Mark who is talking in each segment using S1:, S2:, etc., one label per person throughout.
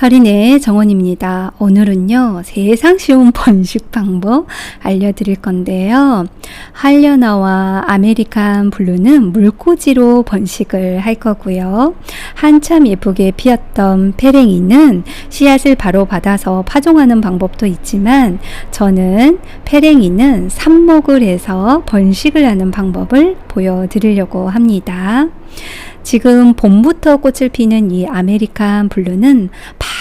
S1: 서린의 정원입니다. 오늘은요, 세상 쉬운 번식 방법 알려드릴 건데요. 한려나와 아메리칸 블루는 물꽂이로 번식을 할 거고요. 한참 예쁘게 피었던 페랭이는 씨앗을 바로 받아서 파종하는 방법도 있지만, 저는 페랭이는 삽목을 해서 번식을 하는 방법을 보여드리려고 합니다. 지금 봄부터 꽃을 피는 이 아메리칸 블루는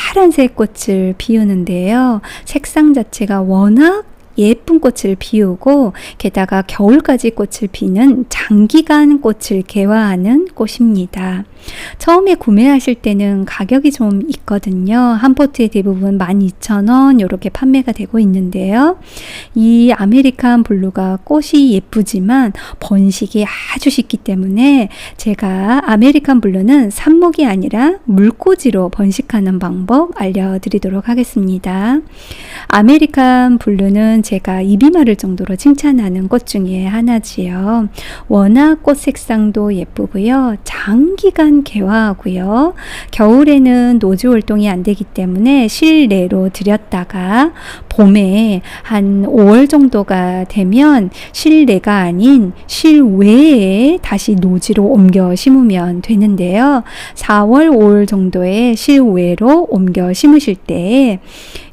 S1: 파란색 꽃을 피우는데요. 색상 자체가 워낙 예쁜 꽃을 피우고 게다가 겨울까지 꽃을 피는 장기간 꽃을 개화하는 꽃입니다. 처음에 구매하실 때는 가격이 좀 있거든요. 한 포트에 대부분 12,000원 이렇게 판매가 되고 있는데요. 이 아메리칸 블루가 꽃이 예쁘지만 번식이 아주 쉽기 때문에 제가 아메리칸 블루는 삽목이 아니라 물꽂이로 번식하는 방법 알려드리도록 하겠습니다. 아메리칸 블루는 제가 입이 마를 정도로 칭찬하는 꽃 중에 하나지요. 워낙 꽃 색상도 예쁘고요. 장기간 개화하고요. 겨울에는 노조 활동이 안 되기 때문에 실내로 들였다가 봄에 한 5월 정도가 되면 실내가 아닌 실외에 다시 노지로 옮겨 심으면 되는데요. 4월, 5월 정도에 실외로 옮겨 심으실 때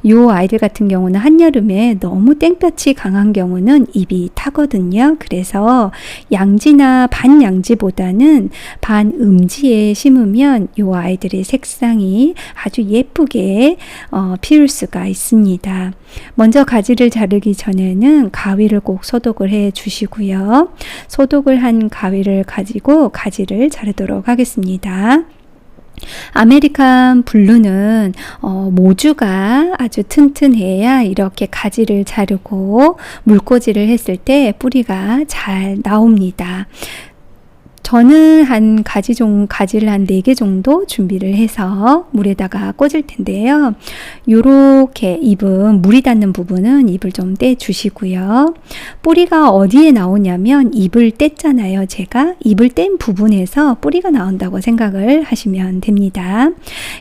S1: 이 아이들 같은 경우는 한여름에 너무 땡볕이 강한 경우는 잎이 타거든요. 그래서 양지나 반양지보다는 반음지에 심으면 이 아이들의 색상이 아주 예쁘게 어, 피울 수가 있습니다. 먼저 가지를 자르기 전에는 가위를 꼭 소독을 해 주시고요. 소독을 한 가위를 가지고 가지를 자르도록 하겠습니다. 아메리칸 블루는 어, 모주가 아주 튼튼해야 이렇게 가지를 자르고 물꽂이를 했을 때 뿌리가 잘 나옵니다. 저는 한 가지 종, 가지를 한 네 개 정도 준비를 해서 물에다가 꽂을 텐데요. 요렇게 잎은 물이 닿는 부분은 잎을 좀 떼 주시고요. 뿌리가 어디에 나오냐면 잎을 뗐잖아요. 제가 잎을 뗀 부분에서 뿌리가 나온다고 생각을 하시면 됩니다.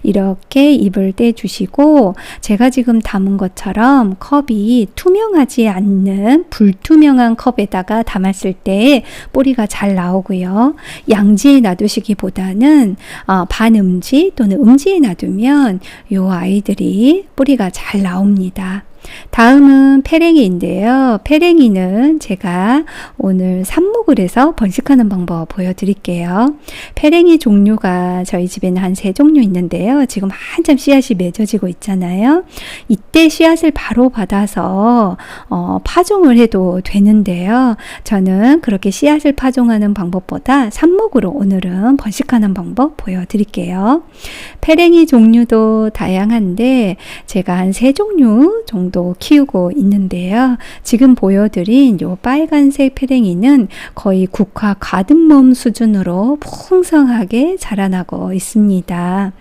S1: 이렇게 잎을 떼 주시고 제가 지금 담은 것처럼 컵이 투명하지 않는 불투명한 컵에다가 담았을 때 뿌리가 잘 나오고요. 양지에 놔두시기보다는 어, 반음지 또는 음지에 놔두면 이 아이들이 뿌리가 잘 나옵니다. 다음은 페랭이인데요. 페랭이는 제가 오늘 삽목을 해서 번식하는 방법 보여드릴게요. 페랭이 종류가 저희 집에는 한 세 종류 있는데요. 지금 한참 씨앗이 맺어지고 있잖아요. 이때 씨앗을 바로 받아서 어, 파종을 해도 되는데요. 저는 그렇게 씨앗을 파종하는 방법보다 삽목으로 오늘은 번식하는 방법 보여드릴게요. 페랭이 종류도 다양한데 제가 한 세 종류 정도 키우고 있는데요. 지금 보여드린 요 빨간색 페랭이는 거의 국화 가든몸 수준으로 풍성하게 자라나고 있습니다.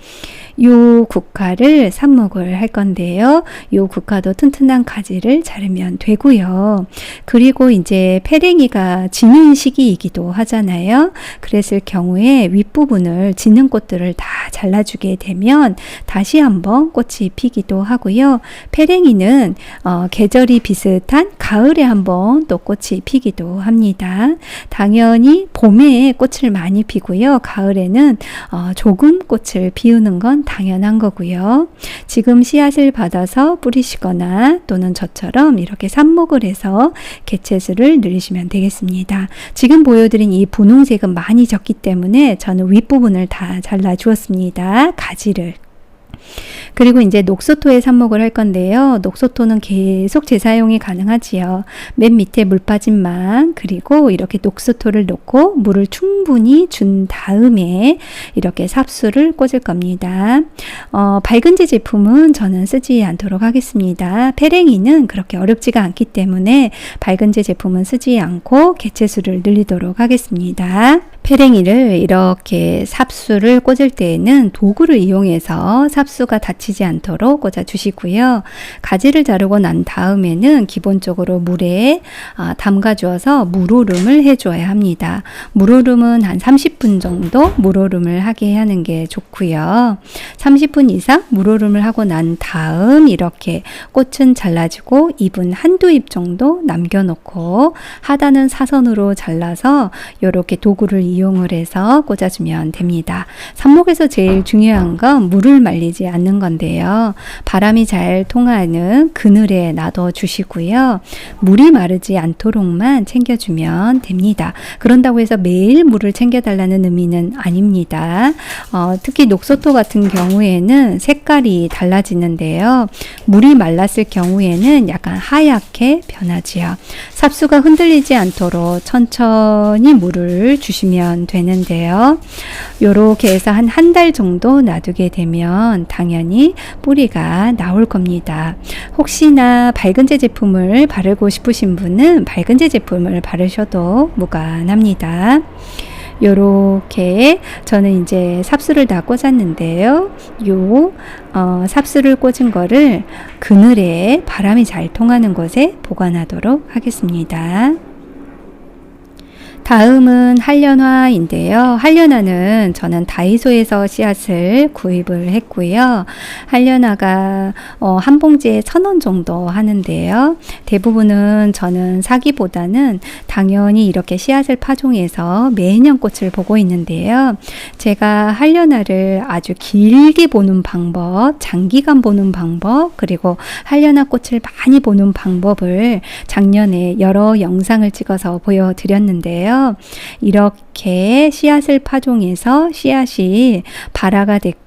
S1: 요 국화를 삽목을 할 건데요. 요 국화도 튼튼한 가지를 자르면 되고요. 그리고 이제 페랭이가 지는 시기이기도 하잖아요. 그랬을 경우에 윗부분을 지는 꽃들을 다 잘라주게 되면 다시 한번 꽃이 피기도 하고요. 페랭이는 어, 계절이 비슷한 가을에 한번 또 꽃이 피기도 합니다. 당연히 봄에 꽃을 많이 피고요. 가을에는 어, 조금 꽃을 피우는 건 당연한 거고요. 지금 씨앗을 받아서 뿌리시거나 또는 저처럼 이렇게 삽목을 해서 개체수를 늘리시면 되겠습니다. 지금 보여드린 이 분홍색은 많이 적기 때문에 저는 윗부분을 다 잘라 주었습니다. 가지를. 그리고 이제 녹소토에 삽목을 할 건데요. 녹소토는 계속 재사용이 가능하지요. 맨 밑에 물 빠짐만 그리고 이렇게 녹소토를 넣고 물을 충분히 준 다음에 이렇게 삽수를 꽂을 겁니다. 어, 밝은지 제품은 저는 쓰지 않도록 하겠습니다. 페랭이는 그렇게 어렵지가 않기 때문에 밝은지 제품은 쓰지 않고 개체수를 늘리도록 하겠습니다. 페랭이를 이렇게 삽수를 꽂을 때에는 도구를 이용해서 삽수 가 다치지 않도록 꽂아 주시고요. 가지를 자르고 난 다음에는 기본적으로 물에 아, 담가 주어서 물오름을 해 줘야 합니다. 물오름은 한 30분 정도 물오름을 하게 하는 게 좋고요. 30분 이상 물오름을 하고 난 다음 이렇게 꽃은 잘라지고 잎은 한두 잎 정도 남겨놓고 하단은 사선으로 잘라서 이렇게 도구를 이용을 해서 꽂아주면 됩니다. 삽목에서 제일 중요한 건 물을 말리 지 않는 건데요. 바람이 잘 통하는 그늘에 놔둬 주시고요. 물이 마르지 않도록만 챙겨주면 됩니다. 그런다고 해서 매일 물을 챙겨달라는 의미는 아닙니다. 어, 특히 녹소토 같은 경우에는 색깔이 달라지는데요. 물이 말랐을 경우에는 약간 하얗게 변하지요. 삽수가 흔들리지 않도록 천천히 물을 주시면 되는데요. 요렇게 해서 한 한 달 정도 놔두게 되면 당연히 뿌리가 나올 겁니다. 혹시나 밝은제 제품을 바르고 싶으신 분은 밝은제 제품을 바르셔도 무관합니다. 요렇게 저는 이제 삽수를 다 꽂았는데요. 요 어, 삽수를 꽂은 거를 그늘에 바람이 잘 통하는 곳에 보관하도록 하겠습니다. 다음은 한련화인데요. 한련화는 저는 다이소에서 씨앗을 구입을 했고요. 한련화가 어, 한 봉지에 천 원 정도 하는데요. 대부분은 저는 사기보다는 당연히 이렇게 씨앗을 파종해서 매년 꽃을 보고 있는데요. 제가 한련화를 아주 길게 보는 방법, 장기간 보는 방법, 그리고 한련화 꽃을 많이 보는 방법을 작년에 여러 영상을 찍어서 보여드렸는데요. 이렇게 씨앗을 파종해서 씨앗이 발화가 됐고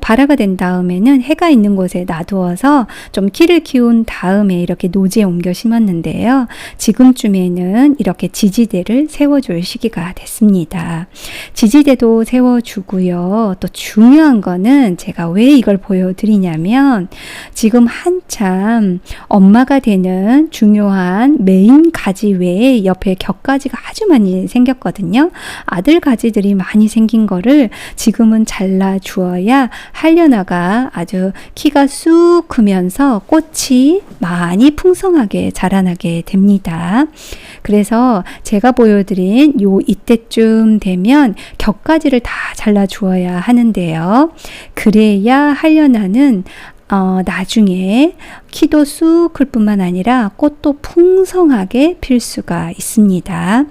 S1: 발화가 된 다음에는 해가 있는 곳에 놔두어서 좀 키를 키운 다음에 이렇게 노지에 옮겨 심었는데요. 지금쯤에는 이렇게 지지대를 세워줄 시기가 됐습니다. 지지대도 세워주고요. 또 중요한 거는 제가 왜 이걸 보여드리냐면 지금 한참 엄마가 되는 중요한 메인 가지 외에 옆에 겹가지가 아주 많이 생겼거든요. 아들 가지들이 많이 생긴 거를 지금은 잘라 주어야 한려나가 아주 키가 쑥 크면서 꽃이 많이 풍성하게 자라나게 됩니다. 그래서 제가 보여드린 요 이때쯤 되면 겹가지를 다 잘라 주어야 하는데요. 그래야 한려나는 어, 나중에 키도 쑥 클 뿐만 아니라 꽃도 풍성하게 필 수가 있습니다.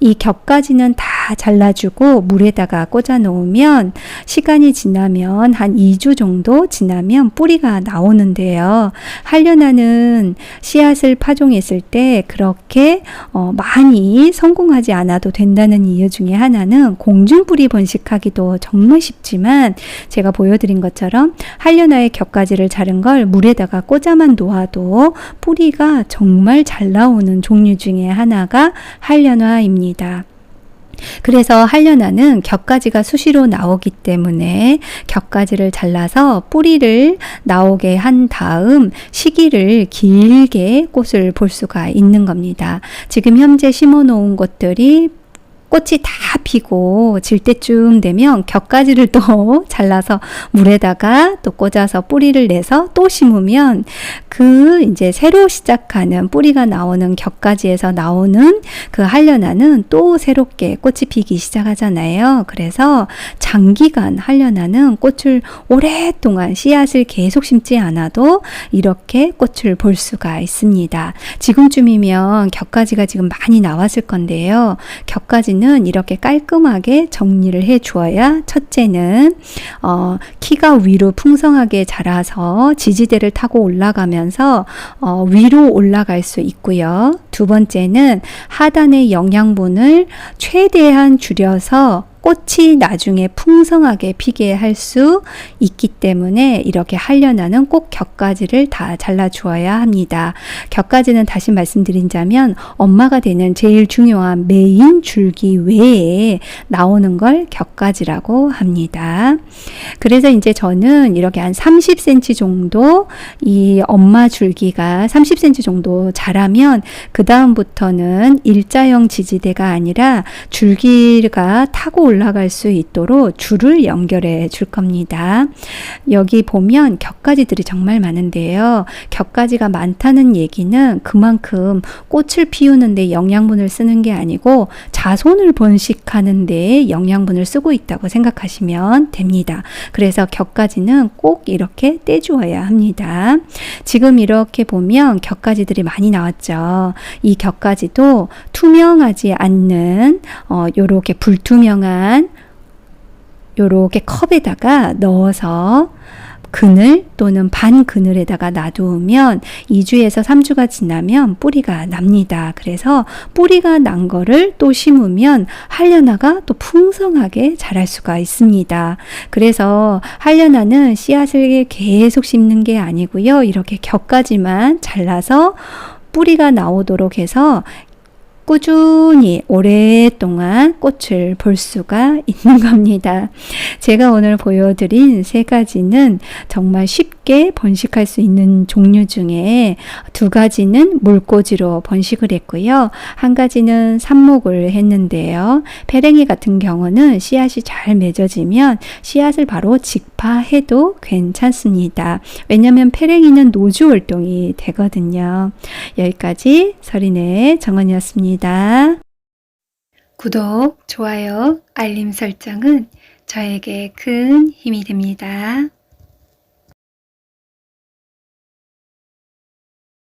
S1: 이 겹가지는 다 잘라주고 물에다가 꽂아 놓으면 시간이 지나면 한 2주 정도 지나면 뿌리가 나오는데요. 한려나는 씨앗을 파종했을 때 그렇게 어, 많이 성공하지 않아도 된다는 이유 중에 하나는 공중뿌리 번식하기도 정말 쉽지만 제가 보여드린 것처럼 한려나의 겹가지를 자른 걸 물에다가 꽂아만 놓아도 뿌리가 정말 잘 나오는 종류 중에 하나가 한려나입니다. 그래서 한려나는 겹가지가 수시로 나오기 때문에 겹가지를 잘라서 뿌리를 나오게 한 다음 시기를 길게 꽃을 볼 수가 있는 겁니다. 지금 현재 심어 놓은 것들이 꽃이 다 피고 질 때쯤 되면 겹가지를 또 잘라서 물에다가 또 꽂아서 뿌리를 내서 또 심으면 그 이제 새로 시작하는 뿌리가 나오는 겹가지에서 나오는 그 한려나는 또 새롭게 꽃이 피기 시작하잖아요. 그래서 장기간 한려나는 꽃을 오랫동안 씨앗을 계속 심지 않아도 이렇게 꽃을 볼 수가 있습니다. 지금쯤이면 겹가지가 지금 많이 나왔을 건데요. 겹가지는 때는 이렇게 깔끔하게 정리를 해 주어야 첫째는 어, 키가 위로 풍성하게 자라서 지지대를 타고 올라가면서 어, 위로 올라갈 수 있고요. 두 번째는 하단의 영양분을 최대한 줄여서 꽃이 나중에 풍성하게 피게 할 수 있기 때문에 이렇게 하려나는 꼭 격가지를 다 잘라 주어야 합니다. 격가지는 다시 말씀드린다면 엄마가 되는 제일 중요한 메인 줄기 외에 나오는 걸 격가지라고 합니다. 그래서 이제 저는 이렇게 한 30cm 정도 이 엄마 줄기가 30cm 정도 자라면 그 다음부터는 일자형 지지대가 아니라 줄기가 타고 올라갈 수 있도록 줄을 연결해 줄 겁니다. 여기 보면 격가지들이 정말 많은데요. 격가지가 많다는 얘기는 그만큼 꽃을 피우는데 영양분을 쓰는 게 아니고 자손을 번식하는 데 영양분을 쓰고 있다고 생각하시면 됩니다. 그래서 격가지는 꼭 이렇게 떼주어야 합니다. 지금 이렇게 보면 격가지들이 많이 나왔죠. 이 격가지도 투명하지 않는 어 요렇게 불투명한 요렇게 컵에다가 넣어서 그늘 또는 반 그늘에다가 놔두면 2주에서 3주가 지나면 뿌리가 납니다. 그래서 뿌리가 난 거를 또 심으면 하려나가 또 풍성하게 자랄 수가 있습니다. 그래서 하려나는 씨앗을 계속 심는 게 아니고요. 이렇게 격까지만 잘라서 뿌리가 나오도록 해서 꾸준히 오랫동안 꽃을 볼 수가 있는 겁니다. 제가 오늘 보여드린 세 가지는 정말 쉽게 번식할 수 있는 종류 중에 두 가지는 물꽂이로 번식을 했고요. 한 가지는 삽목을 했는데요. 페랭이 같은 경우는 씨앗이 잘 맺어지면 씨앗을 바로 직파해도 괜찮습니다. 왜냐하면 페랭이는 노주 활동이 되거든요. 여기까지 서린의 정원이었습 니다. 구독, 좋아요, 알림 설정은 저에게 큰 힘이 됩니다.